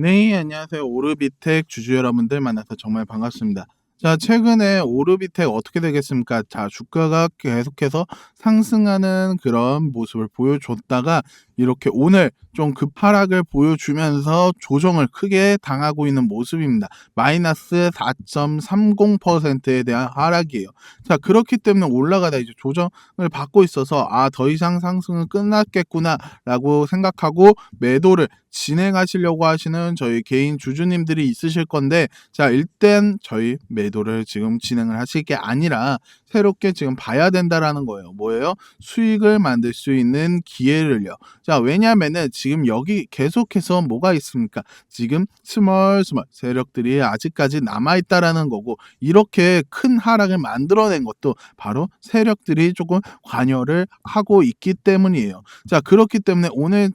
네, 안녕하세요. 오르비텍 주주 여러분들 만나서 정말 반갑습니다. 자, 최근에 오르비텍 어떻게 되겠습니까? 자, 주가가 계속해서 상승하는 그런 모습을 보여줬다가 이렇게 오늘 좀 급하락을 보여주면서 조정을 크게 당하고 있는 모습입니다. 마이너스 4.30%에 대한 하락이에요. 자, 그렇기 때문에 올라가다 이제 조정을 받고 있어서 아, 더 이상 상승은 끝났겠구나라고 생각하고 매도를 진행하시려고 하시는 저희 개인 주주님들이 있으실 건데 자, 일단 저희 매도를 지금 진행을 하실 게 아니라 새롭게 지금 봐야 된다라는 거예요. 뭐예요? 수익을 만들 수 있는 기회를요. 자, 왜냐면은 지금 여기 계속해서 뭐가 있습니까? 지금 스멀스멀 세력들이 아직까지 남아있다라는 거고, 이렇게 큰 하락을 만들어낸 것도 바로 세력들이 조금 관여를 하고 있기 때문이에요. 자, 그렇기 때문에 오늘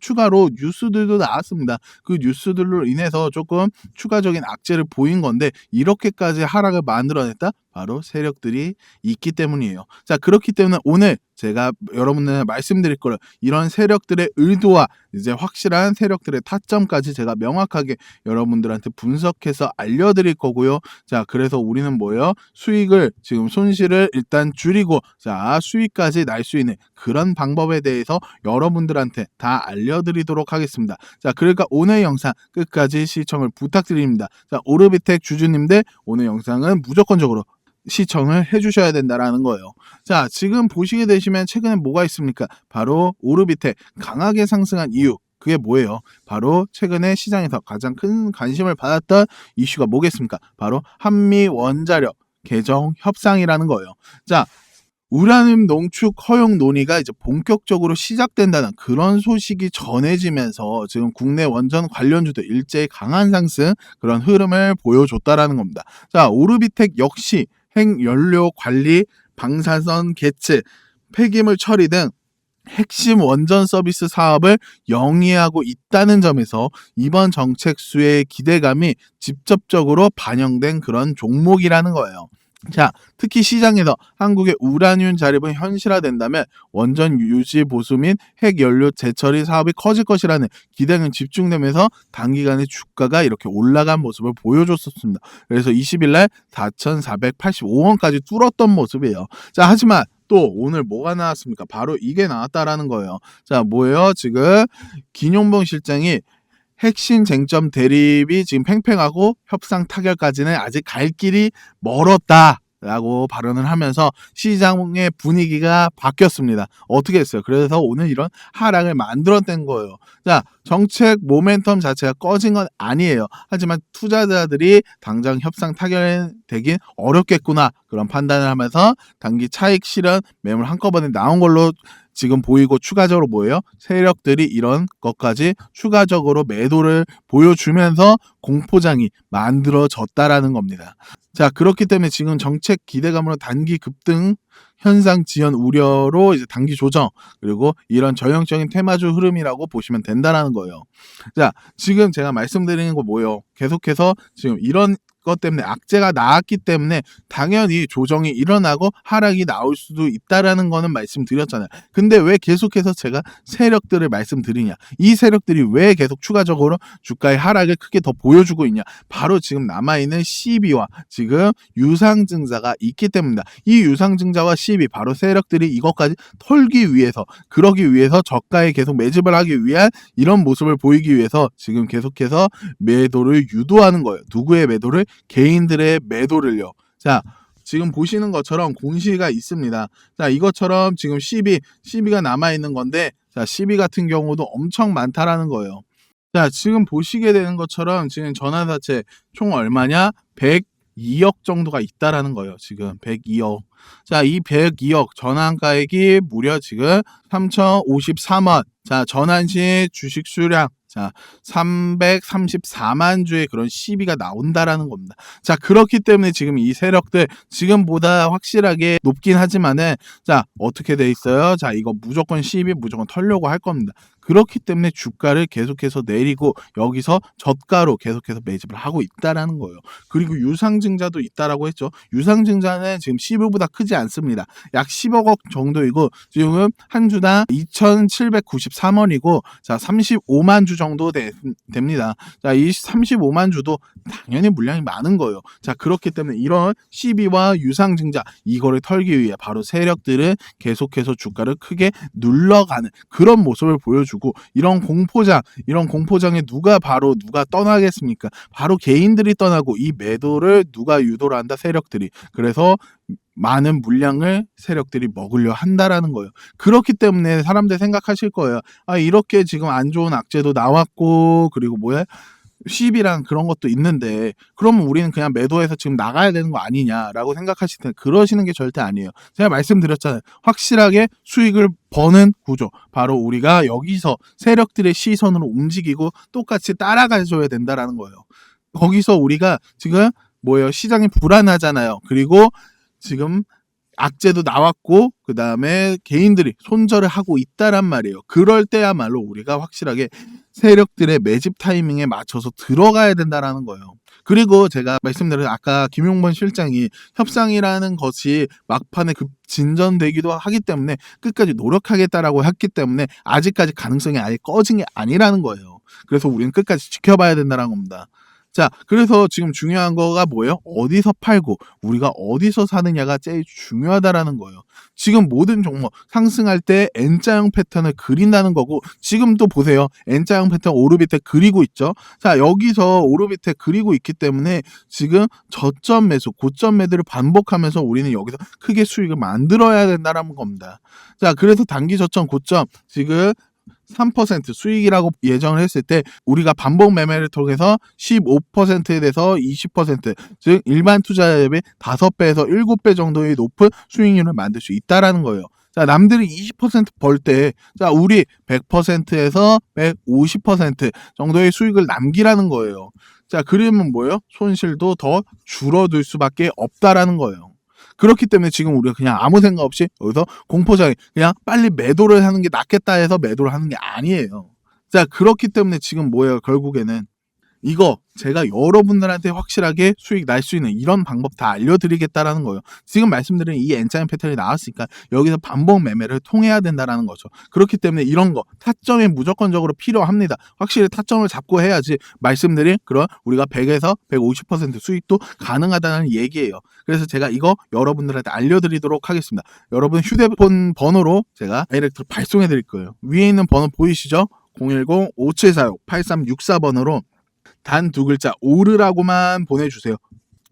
추가로 뉴스들도 나왔습니다. 그 뉴스들로 인해서 조금 추가적인 악재를 보인 건데 이렇게까지 하락을 만들어냈다? 바로 세력들이 있기 때문이에요. 자, 그렇기 때문에 오늘 제가 여러분들 말씀드릴 거를 이런 세력들의 의도와 이제 확실한 세력들의 타점까지 제가 명확하게 여러분들한테 분석해서 알려드릴 거고요. 자, 그래서 우리는 뭐예요? 수익을 지금 손실을 일단 줄이고 자, 수익까지 날 수 있는 그런 방법에 대해서 여러분들한테 다 알려드리도록 하겠습니다. 자, 그러니까 오늘 영상 끝까지 시청을 부탁드립니다. 자, 오르비텍 주주님들 오늘 영상은 무조건적으로 시청을 해주셔야 된다라는 거예요. 자, 지금 보시게 되시면 최근에 뭐가 있습니까? 바로 오르비텍 강하게 상승한 이유. 그게 뭐예요? 바로 최근에 시장에서 가장 큰 관심을 받았던 이슈가 뭐겠습니까? 바로 한미 원자력 개정 협상이라는 거예요. 자, 우라늄 농축 허용 논의가 이제 본격적으로 시작된다는 그런 소식이 전해지면서 지금 국내 원전 관련주도 일제히 강한 상승 그런 흐름을 보여줬다라는 겁니다. 자, 오르비텍 역시 핵연료 관리, 방사선 개체, 폐기물 처리 등 핵심 원전 서비스 사업을 영위하고 있다는 점에서 이번 정책 수의 기대감이 직접적으로 반영된 그런 종목이라는 거예요. 자, 특히 시장에서 한국의 우라늄 자립은 현실화된다면 원전 유지 보수 및 핵연료 재처리 사업이 커질 것이라는 기대는 집중되면서 단기간에 주가가 이렇게 올라간 모습을 보여줬었습니다. 그래서 20일 날 4,485원까지 뚫었던 모습이에요. 자, 하지만 또 오늘 뭐가 나왔습니까? 바로 이게 나왔다라는 거예요. 자, 뭐예요? 지금 김용봉 실장이 핵심 쟁점 대립이 지금 팽팽하고 협상 타결까지는 아직 갈 길이 멀었다. 라고 발언을 하면서 시장의 분위기가 바뀌었습니다. 어떻게 했어요? 그래서 오늘 이런 하락을 만들어낸 거예요. 자, 정책 모멘텀 자체가 꺼진 건 아니에요. 하지만 투자자들이 당장 협상 타결되긴 어렵겠구나. 그런 판단을 하면서 단기 차익 실현 매물 한꺼번에 나온 걸로 지금 보이고 추가적으로 뭐예요? 세력들이 이런 것까지 추가적으로 매도를 보여주면서 공포장이 만들어졌다라는 겁니다. 자, 그렇기 때문에 지금 정책 기대감으로 단기 급등 현상 지연 우려로 이제 단기 조정 그리고 이런 전형적인 테마주 흐름이라고 보시면 된다라는 거예요. 자, 지금 제가 말씀드리는 거 뭐예요? 계속해서 지금 이런 것 때문에 악재가 나왔기 때문에 당연히 조정이 일어나고 하락이 나올 수도 있다라는 거는 말씀드렸잖아요. 근데 왜 계속해서 제가 세력들을 말씀드리냐? 이 세력들이 왜 계속 추가적으로 주가의 하락을 크게 더 보여주고 있냐? 바로 지금 남아있는 CB와 지금 유상증자가 있기 때문이다. 이 유상증자와 CB 바로 세력들이 이것까지 털기 위해서 그러기 위해서 저가에 계속 매집을 하기 위한 이런 모습을 보이기 위해서 지금 계속해서 매도를 유도하는 거예요. 누구의 매도를 개인들의 매도를요. 자, 지금 보시는 것처럼 공시가 있습니다. 자, 이것처럼 지금 12, 12가 남아 있는 건데, 자, 12 같은 경우도 엄청 많다라는 거예요. 자, 지금 보시게 되는 것처럼 지금 전환사채 총 얼마냐? 102억 정도가 있다라는 거예요. 지금 102억. 자, 이 102억 전환가액이 무려 지금 3,053원. 자, 전환 시 주식 수량 자, 334만 주의 그런 시비가 나온다라는 겁니다. 자, 그렇기 때문에 지금 이 세력들 지금보다 확실하게 높긴 하지만은 자, 어떻게 돼 있어요? 자, 이거 무조건 시비 무조건 털려고 할 겁니다. 그렇기 때문에 주가를 계속해서 내리고 여기서 저가로 계속해서 매집을 하고 있다라는 거예요. 그리고 유상증자도 있다라고 했죠. 유상증자는 지금 10억보다 크지 않습니다. 약 10억 정도이고 지금 한 주당 2,793원이고 자 35만 주 정도 되, 됩니다. 자, 이 35만 주도 당연히 물량이 많은 거예요. 자, 그렇기 때문에 이런 시비와 유상증자 이거를 털기 위해 바로 세력들은 계속해서 주가를 크게 눌러가는 그런 모습을 보여주고 이런 공포장, 이런 공포장에 누가 바로 누가 떠나겠습니까? 바로 개인들이 떠나고 이 매도를 누가 유도를 한다 세력들이. 그래서 많은 물량을 세력들이 먹으려 한다라는 거예요. 그렇기 때문에 사람들 생각하실 거예요. 아, 이렇게 지금 안 좋은 악재도 나왔고, 그리고 뭐야? 시비랑 그런 것도 있는데, 그러면 우리는 그냥 매도해서 지금 나가야 되는 거 아니냐라고 생각하실 텐데, 그러시는 게 절대 아니에요. 제가 말씀드렸잖아요. 확실하게 수익을 버는 구조. 바로 우리가 여기서 세력들의 시선으로 움직이고 똑같이 따라가줘야 된다라는 거예요. 거기서 우리가 지금 뭐예요? 시장이 불안하잖아요. 그리고 지금 악재도 나왔고 그 다음에 개인들이 손절을 하고 있다란 말이에요. 그럴 때야말로 우리가 확실하게 세력들의 매집 타이밍에 맞춰서 들어가야 된다라는 거예요. 그리고 제가 말씀드린 아까 김용범 실장이 협상이라는 것이 막판에 급 진전되기도 하기 때문에 끝까지 노력하겠다라고 했기 때문에 아직까지 가능성이 아예 꺼진 게 아니라는 거예요. 그래서 우리는 끝까지 지켜봐야 된다는 겁니다. 자, 그래서 지금 중요한 거가 뭐예요? 어디서 팔고 우리가 어디서 사느냐가 제일 중요하다라는 거예요. 지금 모든 종목 상승할 때 N자형 패턴을 그린다는 거고 지금 또 보세요. N자형 패턴 오르비트 그리고 있죠. 자, 여기서 오르비트 그리고 있기 때문에 지금 저점 매수, 고점 매도를 반복하면서 우리는 여기서 크게 수익을 만들어야 된다는 겁니다. 자, 그래서 단기 저점, 고점 지금 3% 수익이라고 예정을 했을 때 우리가 반복 매매를 통해서 15%에 대해서 20%, 즉 일반 투자자 대비 5배에서 7배 정도의 높은 수익률을 만들 수 있다라는 거예요. 자, 남들이 20%벌 때, 자, 우리 100%에서 150% 정도의 수익을 남기라는 거예요. 자, 그러면 뭐예요? 손실도 더 줄어들 수밖에 없다라는 거예요. 그렇기 때문에 지금 우리가 그냥 아무 생각 없이 여기서 공포장애 그냥 빨리 매도를 하는 게 낫겠다 해서 매도를 하는 게 아니에요. 자, 그렇기 때문에 지금 뭐예요? 결국에는 이거 제가 여러분들한테 확실하게 수익 날 수 있는 이런 방법 다 알려드리겠다라는 거예요. 지금 말씀드린 이 N자인 패턴이 나왔으니까 여기서 반복 매매를 통해야 된다라는 거죠. 그렇기 때문에 이런 거 타점이 무조건적으로 필요합니다. 확실히 타점을 잡고 해야지 말씀드린 그런 우리가 100에서 150% 수익도 가능하다는 얘기예요. 그래서 제가 이거 여러분들한테 알려드리도록 하겠습니다. 여러분 휴대폰 번호로 제가 다이렉트로 발송해 드릴 거예요. 위에 있는 번호 보이시죠? 010-5746-8364번으로 단 두 글자 오르라고만 보내주세요.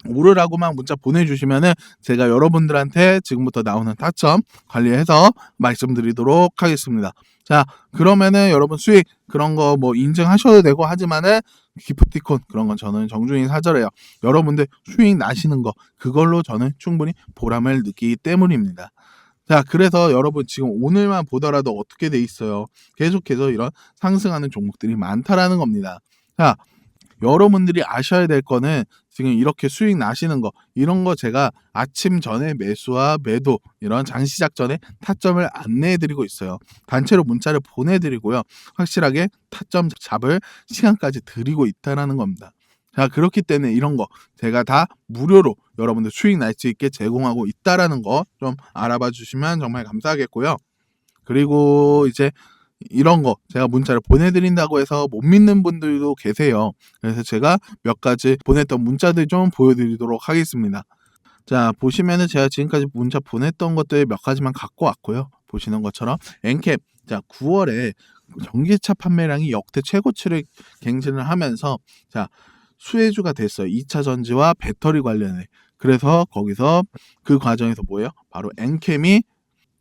오르라고만 문자 보내주시면은 제가 여러분들한테 지금부터 나오는 타점 관리해서 말씀드리도록 하겠습니다. 자, 그러면은 여러분 수익 그런 거 뭐 인증하셔도 되고 하지만은 기프티콘 그런 건 저는 정중히 사절해요. 여러분들 수익 나시는 거 그걸로 저는 충분히 보람을 느끼기 때문입니다. 자, 그래서 여러분 지금 오늘만 보더라도 어떻게 돼 있어요? 계속해서 이런 상승하는 종목들이 많다라는 겁니다. 자, 여러분들이 아셔야 될 거는 지금 이렇게 수익 나시는 거 이런 거 제가 아침 전에 매수와 매도 이런 장 시작 전에 타점을 안내해 드리고 있어요. 단체로 문자를 보내 드리고요. 확실하게 타점 잡을 시간까지 드리고 있다라는 겁니다. 자, 그렇기 때문에 이런 거 제가 다 무료로 여러분들 수익 날 수 있게 제공하고 있다라는 거 좀 알아봐 주시면 정말 감사하겠고요. 그리고 이제 이런 거 제가 문자를 보내드린다고 해서 못 믿는 분들도 계세요. 그래서 제가 몇 가지 보냈던 문자들 좀 보여드리도록 하겠습니다. 자 보시면은 제가 지금까지 문자 보냈던 것들 몇 가지만 갖고 왔고요. 보시는 것처럼 엔캡 자 9월에 전기차 판매량이 역대 최고치를 갱신을 하면서 자 수혜주가 됐어요. 2차 전지와 배터리 관련해. 그래서 거기서 그 과정에서 뭐예요? 바로 엔캠이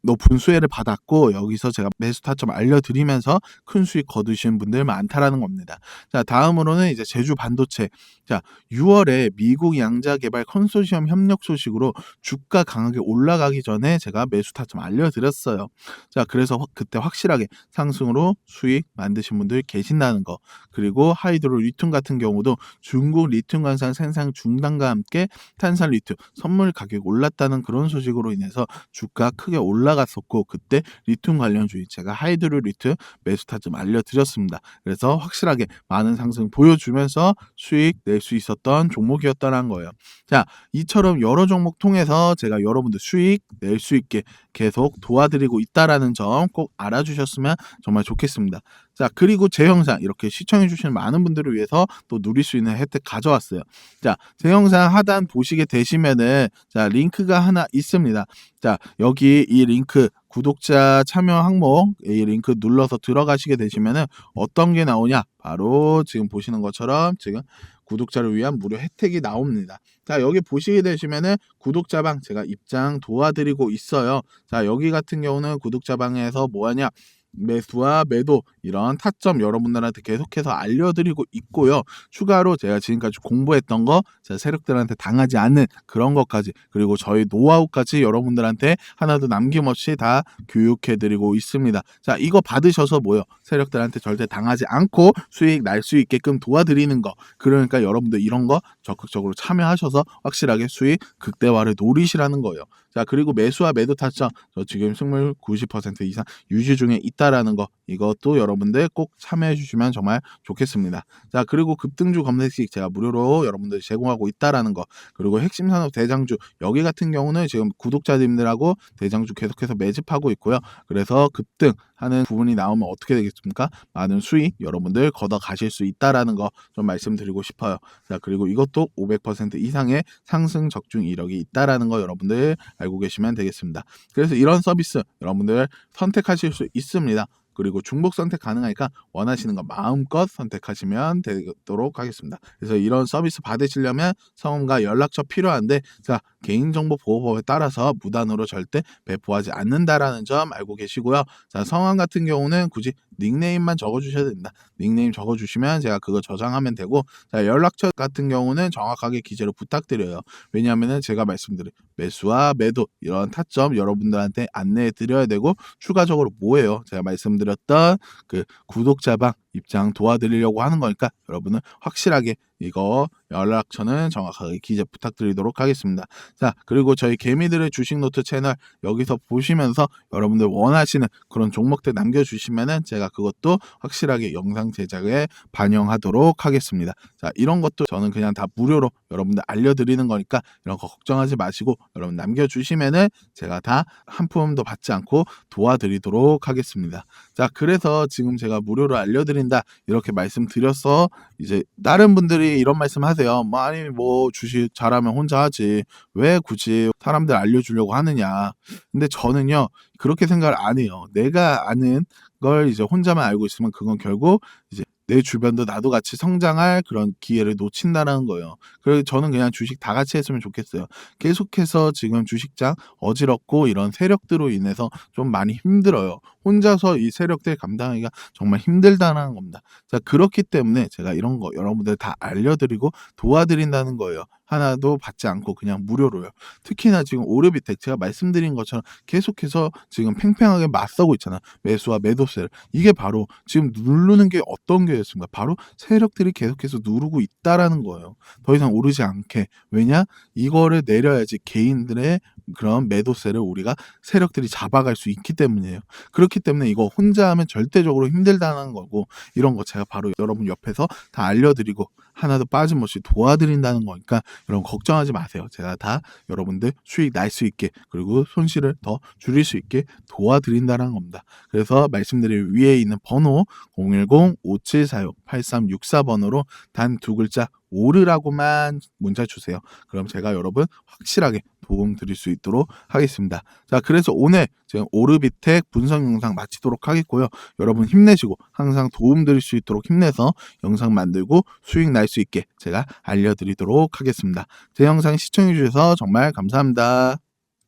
높은 수혜를 받았고 여기서 제가 매수 타점 알려드리면서 큰 수익 거두시는 분들 많다라는 겁니다. 자 다음으로는 이제 제주 반도체 자 6월에 미국 양자 개발 컨소시엄 협력 소식으로 주가 강하게 올라가기 전에 제가 매수 타점 알려드렸어요. 자 그래서 확- 그때 확실하게 상승으로 수익 만드신 분들 계신다는 거 그리고 하이드로 리튬 같은 경우도 중국 리튬 관산 생산 중단과 함께 탄산 리튬 선물 가격이 올랐다는 그런 소식으로 인해서 주가 크게 올라 갔었고 그때 리튬 관련 주의 제가 하이드로 리튬 매수 타점 알려드렸습니다. 그래서 확실하게 많은 상승 보여주면서 수익 낼 수 있었던 종목이었다는 거예요. 자, 이처럼 여러 종목 통해서 제가 여러분들 수익 낼 수 있게 계속 도와드리고 있다라는 점 꼭 알아주셨으면 정말 좋겠습니다. 자, 그리고 제 영상 이렇게 시청해 주시는 많은 분들을 위해서 또 누릴 수 있는 혜택 가져왔어요. 자, 제 영상 하단 보시게 되시면은 자, 링크가 하나 있습니다. 자, 여기 이 링크 구독자 참여 항목 이 링크 눌러서 들어가시게 되시면은 어떤 게 나오냐? 바로 지금 보시는 것처럼 지금 구독자를 위한 무료 혜택이 나옵니다. 자, 여기 보시게 되시면은 구독자방 제가 입장 도와드리고 있어요. 자, 여기 같은 경우는 구독자방에서 뭐 하냐? 매수와 매도 이런 타점 여러분들한테 계속해서 알려드리고 있고요. 추가로 제가 지금까지 공부했던 거 제가 세력들한테 당하지 않는 그런 것까지 그리고 저희 노하우까지 여러분들한테 하나도 남김없이 다 교육해드리고 있습니다. 자 이거 받으셔서 뭐요? 세력들한테 절대 당하지 않고 수익 날 수 있게끔 도와드리는 거 그러니까 여러분들 이런 거 적극적으로 참여하셔서 확실하게 수익 극대화를 노리시라는 거예요. 자 그리고 매수와 매도 타점 저 지금 승률 90% 이상 유지 중에 있다라는 거 이것도 여러분들 꼭 참여해 주시면 정말 좋겠습니다. 자 그리고 급등주 검색식 제가 무료로 여러분들 제공하고 있다라는 거 그리고 핵심 산업 대장주 여기 같은 경우는 지금 구독자님들하고 대장주 계속해서 매집하고 있고요. 그래서 급등 하는 부분이 나오면 어떻게 되겠습니까? 많은 수익 여러분들 걷어 가실 수 있다라는 거 좀 말씀드리고 싶어요. 자 그리고 이것도 500% 이상의 상승 적중 이력이 있다라는 거 여러분들 알고 계시면 되겠습니다. 그래서 이런 서비스 여러분들 선택하실 수 있습니다. 그리고 중복 선택 가능하니까 원하시는 거 마음껏 선택하시면 되도록 하겠습니다. 그래서 이런 서비스 받으시려면 성함과 연락처 필요한데 자 개인정보보호법에 따라서 무단으로 절대 배포하지 않는다라는 점 알고 계시고요. 자 성함 같은 경우는 굳이 닉네임만 적어주셔야 됩니다. 닉네임 적어주시면 제가 그거 저장하면 되고 자 연락처 같은 경우는 정확하게 기재를 부탁드려요. 왜냐하면은 제가 말씀드린 매수와 매도 이런 타점 여러분들한테 안내해 드려야 되고 추가적으로 뭐예요? 제가 말씀드렸던 그 구독자방 입장 도와드리려고 하는 거니까 여러분은 확실하게 이거 연락처는 정확하게 기재 부탁드리도록 하겠습니다. 자, 그리고 저희 개미들의 주식 노트 채널 여기서 보시면서 여러분들 원하시는 그런 종목들 남겨주시면은 제가 그것도 확실하게 영상 제작에 반영하도록 하겠습니다. 자, 이런 것도 저는 그냥 다 무료로 여러분들 알려드리는 거니까 이런 거 걱정하지 마시고 여러분 남겨주시면은 제가 다 한 푼도 받지 않고 도와드리도록 하겠습니다. 자, 그래서 지금 제가 무료로 알려드린다 이렇게 말씀드려서 이제 다른 분들이 이런 말씀 하세요. 뭐 아니 뭐 주식 잘하면 혼자 하지 왜 굳이 사람들 알려주려고 하느냐. 근데 저는요 그렇게 생각을 안 해요. 내가 아는 걸 이제 혼자만 알고 있으면 그건 결국 이제 내 주변도 나도 같이 성장할 그런 기회를 놓친다는 거예요. 그래서 저는 그냥 주식 다 같이 했으면 좋겠어요. 계속해서 지금 주식장 어지럽고 이런 세력들로 인해서 좀 많이 힘들어요. 혼자서 이 세력들 감당하기가 정말 힘들다는 겁니다. 자, 그렇기 때문에 제가 이런 거 여러분들 다 알려드리고 도와드린다는 거예요. 하나도 받지 않고 그냥 무료로요. 특히나 지금 오르비텍 제가 말씀드린 것처럼 계속해서 지금 팽팽하게 맞서고 있잖아. 매수와 매도세를. 이게 바로 지금 누르는 게 어떤 게였습니까? 바로 세력들이 계속해서 누르고 있다라는 거예요. 더 이상 오르지 않게. 왜냐? 이거를 내려야지 개인들의 그런 매도세를 우리가 세력들이 잡아갈 수 있기 때문이에요. 그렇기 때문에 이거 혼자 하면 절대적으로 힘들다는 거고 이런 거 제가 바로 여러분 옆에서 다 알려드리고 하나도 빠짐없이 도와드린다는 거니까 여러분 걱정하지 마세요. 제가 다 여러분들 수익 날 수 있게 그리고 손실을 더 줄일 수 있게 도와드린다는 겁니다. 그래서 말씀드린 위에 있는 번호 010-5746-8364번으로 단 두 글자 오르라고만 문자 주세요. 그럼 제가 여러분 확실하게 도움 드릴 수 있도록 하겠습니다. 자, 그래서 오늘 지금 오르비텍 분석 영상 마치도록 하겠고요. 여러분 힘내시고 항상 도움 드릴 수 있도록 힘내서 영상 만들고 수익 날 수 있게 제가 알려드리도록 하겠습니다. 제 영상 시청해 주셔서 정말 감사합니다.